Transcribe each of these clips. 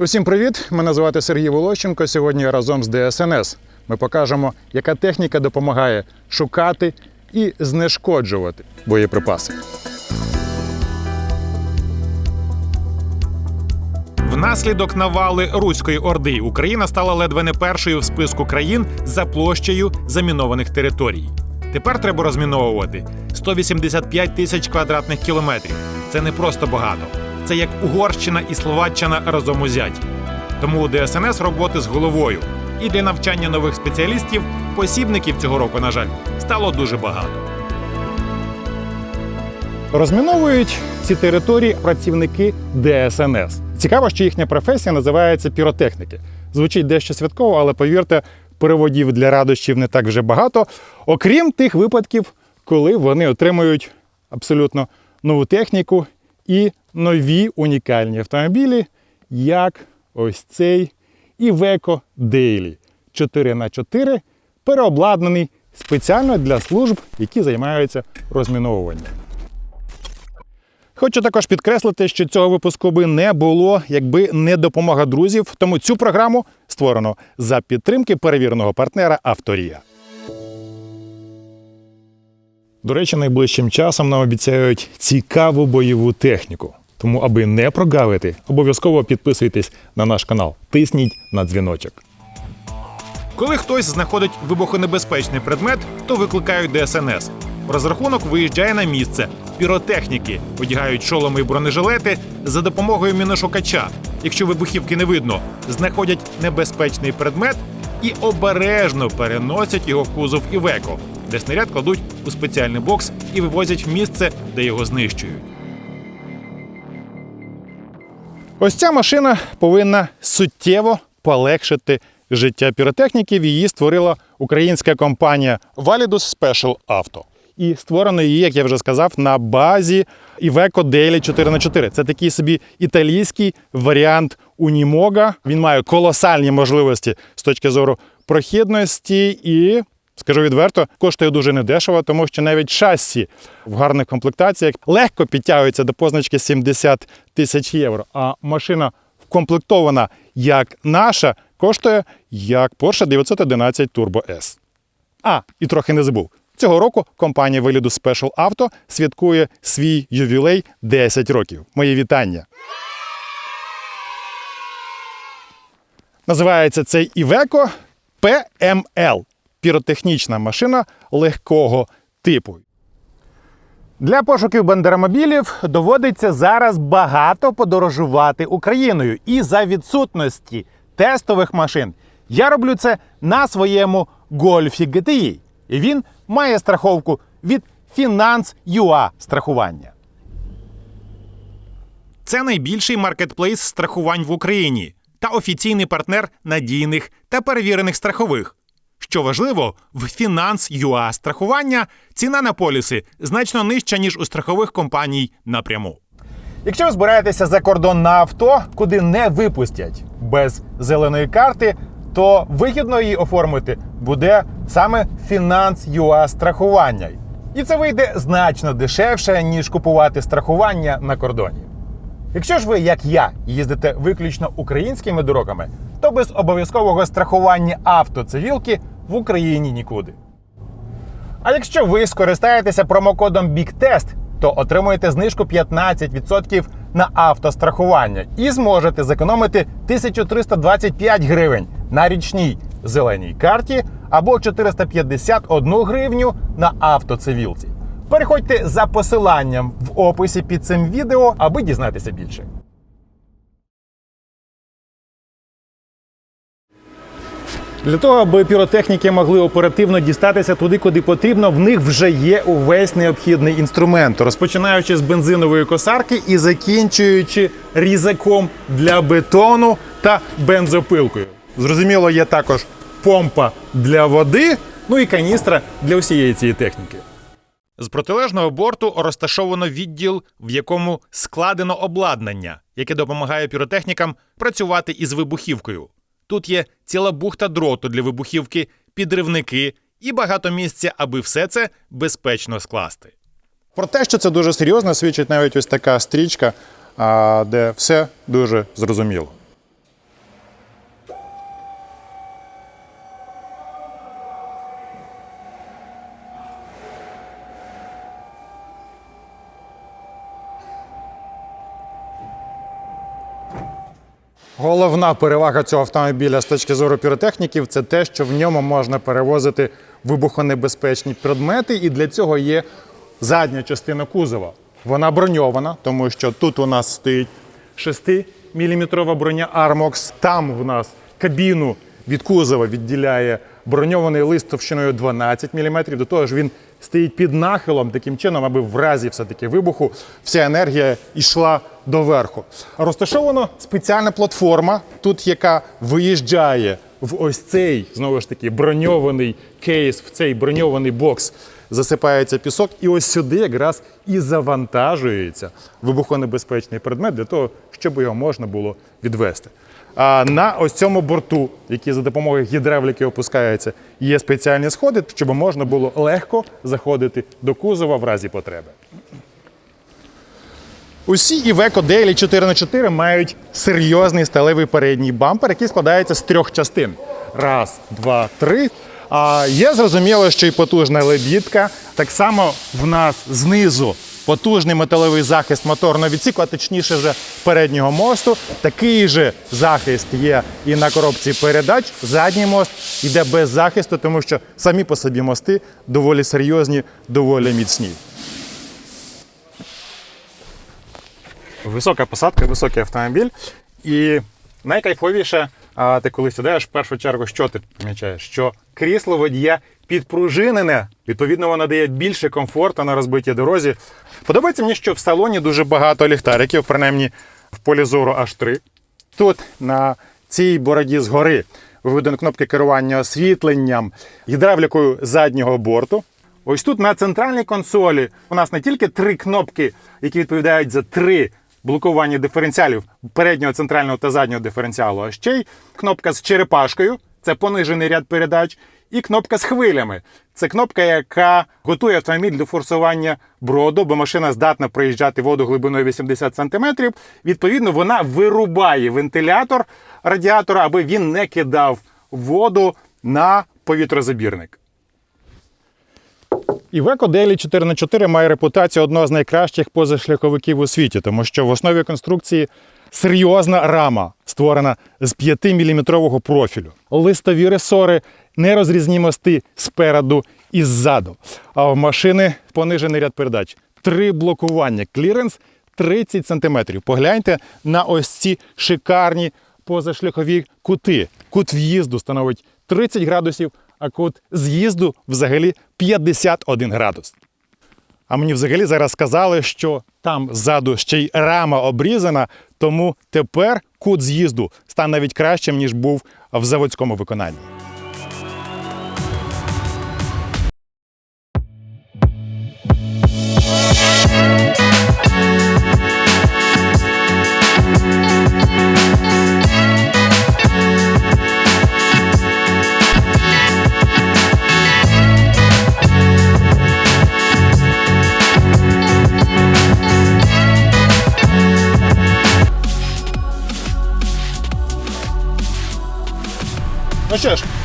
Усім привіт! Мене звати Сергій Волощенко. Сьогодні разом з ДСНС. Ми покажемо, яка техніка допомагає шукати і знешкоджувати боєприпаси. Внаслідок навали Руської Орди Україна стала ледве не першою в списку країн за площею замінованих територій. Тепер треба розміновувати 185 тисяч квадратних кілометрів. Це не просто багато. Це як Угорщина і Словаччина разом узяті. Тому у ДСНС роботи з головою. І для навчання нових спеціалістів посібників цього року, на жаль, стало дуже багато. Розміновують ці території працівники ДСНС. Цікаво, що їхня професія називається піротехніки. Звучить дещо святково, але повірте, переводів для радощів не так вже багато, окрім тих випадків, коли вони отримують абсолютно нову техніку і нові унікальні автомобілі, як ось цей Iveco Daily 4х4, переобладнаний спеціально для служб, які займаються розміновуванням. Хочу також підкреслити, що цього випуску би не було, якби не допомога друзів. Тому цю програму створено за підтримки перевіреного партнера Авторія. До речі, найближчим часом нам обіцяють цікаву бойову техніку. Тому, аби не прогавити, обов'язково підписуйтесь на наш канал, тисніть на дзвіночок. Коли хтось знаходить вибухонебезпечний предмет, то викликають ДСНС. Розрахунок виїжджає на місце. Піротехніки одягають шоломи і бронежилети за допомогою міношукача. Якщо вибухівки не видно, знаходять небезпечний предмет і обережно переносять його в кузов Івеко, де снаряд кладуть у спеціальний бокс і вивозять в місце, де його знищують. Ось ця машина повинна суттєво полегшити життя піротехніків. Її створила українська компанія Validus Special Auto. І створено її, як я вже сказав, на базі Iveco Daily 4х4. Це такий собі італійський варіант Унімога. Він має колосальні можливості з точки зору прохідності і. Скажу відверто, коштує дуже недешево, тому що навіть шасі в гарних комплектаціях легко підтягується до позначки 70 тисяч євро. А машина вкомплектована як наша, коштує як Porsche 911 Turbo S. А, і трохи не забув. Цього року компанія вигляду Special Auto святкує свій ювілей 10 років. Мої вітання. Називається цей Iveco PML піротехнічна машина легкого типу. Для пошуків бандеромобілів доводиться зараз багато подорожувати Україною. І за відсутності тестових машин я роблю це на своєму Гольфі GTI. І він має страховку від Finance.ua страхування. Це найбільший маркетплейс страхувань в Україні та офіційний партнер надійних та перевірених страхових. Що важливо, в Finance.ua страхування ціна на поліси значно нижча, ніж у страхових компаній напряму. Якщо ви збираєтеся за кордон на авто, куди не випустять без зеленої карти, то вигідно її оформити буде саме Finance.ua страхування. І це вийде значно дешевше, ніж купувати страхування на кордоні. Якщо ж ви, як я, їздите виключно українськими дорогами, то без обов'язкового страхування автоцивілки в Україні нікуди. А якщо ви скористаєтеся промокодом BIGTEST, то отримуєте знижку 15% на автострахування і зможете зекономити 1325 гривень на річній зеленій карті або 451 гривню на автоцивілці. Переходьте за посиланням в описі під цим відео, аби дізнатися більше. Для того, аби піротехніки могли оперативно дістатися туди, куди потрібно, в них вже є увесь необхідний інструмент, розпочинаючи з бензинової косарки і закінчуючи різаком для бетону та бензопилкою. Зрозуміло, є також помпа для води, ну і каністра для усієї цієї техніки. З протилежного борту розташовано відділ, в якому складено обладнання, яке допомагає піротехнікам працювати із вибухівкою. Тут є ціла бухта дроту для вибухівки, підривники і багато місця, аби все це безпечно скласти. Про те, що це дуже серйозно, свідчить навіть ось така стрічка, де все дуже зрозуміло. Головна перевага цього автомобіля з точки зору піротехніків це те, що в ньому можна перевозити вибухонебезпечні предмети, і для цього є задня частина кузова. Вона броньована, тому що тут у нас стоїть 6-мм броня Armox. Там в нас кабіну від кузова відділяє броньований лист товщиною 12 мм. До того ж, він стоїть під нахилом таким чином, аби в разі все-таки вибуху вся енергія йшла доверху. Розташована спеціальна платформа, тут яка виїжджає в ось цей знову ж таки броньований кейс, в цей броньований бокс. Засипається пісок, і ось сюди якраз і завантажується вибухонебезпечний предмет для того, щоб його можна було відвести. А на ось цьому борту, який за допомогою гідравліки опускається, є спеціальні сходи, щоб можна було легко заходити до кузова в разі потреби. Усі Iveco Daily 4х4 мають серйозний сталевий передній бампер, який складається з трьох частин. Раз, два, три. А є зрозуміло, що і потужна лебідка. Так само в нас знизу потужний металевий захист моторного відсіку, а точніше вже переднього мосту. Такий же захист є і на коробці передач. Задній мост йде без захисту, тому що самі по собі мости доволі серйозні, доволі міцні. Висока посадка, високий автомобіль. І найкайфовіше, а, ти коли сідаєш, в першу чергу, що ти помічаєш? Що крісло водія підпружинене, відповідно, воно дає більше комфорту на розбитій дорозі. Подобається мені, що в салоні дуже багато ліхтариків, принаймні в полі зору аж три. Тут на цій бороді згори виведено кнопки керування освітленням, гідравлікою заднього борту. Ось тут на центральній консолі у нас не тільки три кнопки, які відповідають за три блокування диференціалів переднього, центрального та заднього диференціалу, а ще й кнопка з черепашкою це понижений ряд передач, і кнопка з хвилями. Це кнопка, яка готує автомобіль до форсування броду, бо машина здатна проїжджати воду глибиною 80 см. Відповідно, вона вирубає вентилятор радіатора, аби він не кидав воду на повітрозабірник. Iveco Daily 4х4 має репутацію одного з найкращих позашляховиків у світі, тому що в основі конструкції серйозна рама, створена з 5-мм профілю. Листові ресори, нерозрізні мости спереду і ззаду. А в машини понижений ряд передач. Три блокування. Кліренс 30 см. Погляньте на ось ці шикарні позашляхові кути. Кут в'їзду становить 30 градусів, а кут з'їзду взагалі 51 градус. А мені взагалі зараз сказали, що там ззаду ще й рама обрізана, тому тепер кут з'їзду стане навіть кращим, ніж був в заводському виконанні.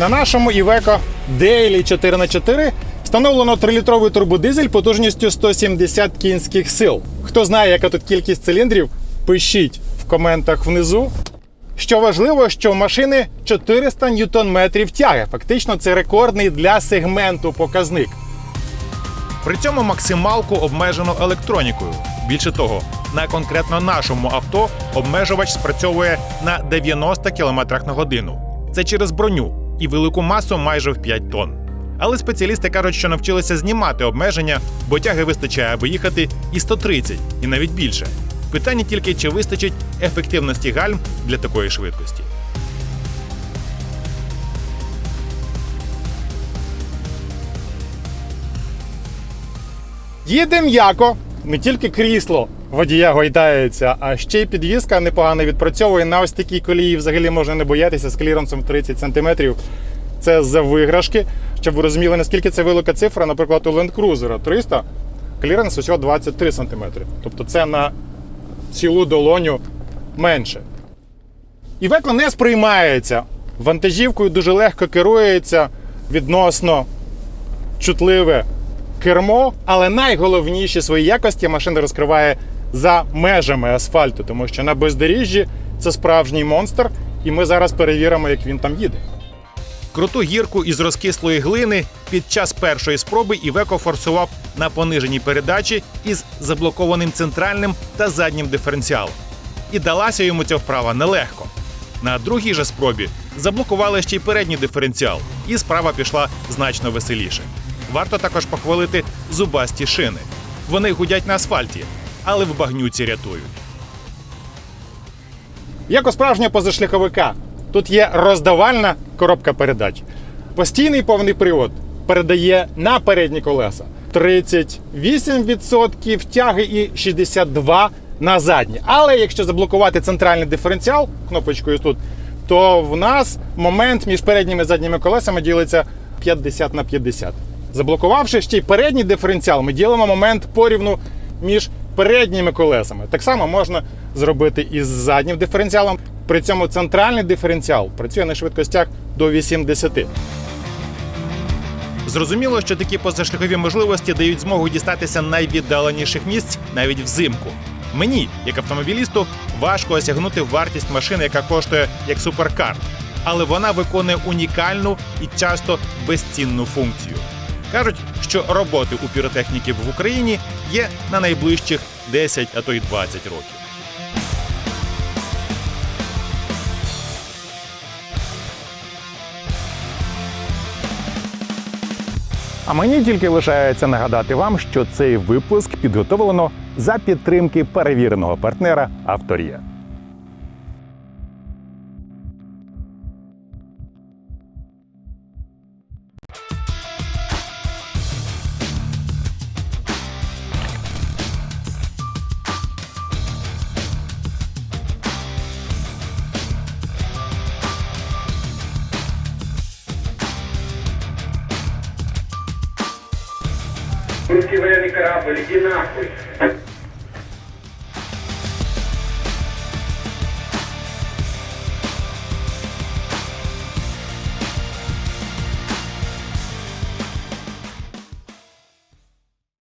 На нашому Iveco Daily 4х4 встановлено 3-літровий турбодизель потужністю 170 кінських сил. Хто знає, яка тут кількість циліндрів, пишіть в коментах внизу. Що важливо, що в машини 400 ньютон-метрів тяги. Фактично, це рекордний для сегменту показник. При цьому максималку обмежено електронікою. Більше того, на конкретно нашому авто обмежувач спрацьовує на 90 км на годину. Це через броню і велику масу майже в 5 тонн. Але спеціалісти кажуть, що навчилися знімати обмеження, бо тяги вистачає, аби їхати і 130, і навіть більше. Питання тільки, чи вистачить ефективності гальм для такої швидкості. Їде м'яко, не тільки крісло водія гойдається, а ще й підвізка непогано відпрацьовує. На ось такій колії взагалі можна не боятися з кліренсом 30 см. Це за виграшки. Щоб ви розуміли, наскільки це велика цифра, наприклад, у Land Cruiser 300 кліренс усього 23 см. Тобто це на цілу долоню менше. Івеко не сприймається. Вантажівкою дуже легко керується відносно чутливе кермо, але найголовніші свої якості машина розкриває за межами асфальту, тому що на бездоріжжі Це справжній монстр, і ми зараз перевіримо, як він там їде. Круту гірку із розкислої глини під час першої спроби Івеко форсував на пониженій передачі із заблокованим центральним та заднім диференціалом. І далася йому ця вправа нелегко. На другій же спробі заблокували ще й передній диференціал, і справа пішла значно веселіше. Варто також похвалити зубасті шини. Вони гудять на асфальті, але в багнюці рятують. Як у справжнього позашляховика, тут є роздавальна коробка передач. Постійний повний привод передає на передні колеса 38% тяги і 62% на задні. Але якщо заблокувати центральний диференціал кнопочкою тут, то в нас момент між передніми і задніми колесами ділиться 50 на 50. Заблокувавши ще й передній диференціал, ми ділимо момент порівну між передніми колесами. Так само можна зробити і з заднім диференціалом. При цьому центральний диференціал працює на швидкостях до 80. Зрозуміло, що такі позашляхові можливості дають змогу дістатися найвіддаленіших місць навіть взимку. Мені, як автомобілісту, важко осягнути вартість машини, яка коштує як суперкар, але вона виконує унікальну і часто безцінну функцію. Кажуть, що роботи у піротехніків в Україні є на найближчих 10, а то й 20 років. А мені тільки лишається нагадати вам, що цей випуск підготовлено за підтримки перевіреного партнера Авторія. Русский военный корабль, иди нахуй.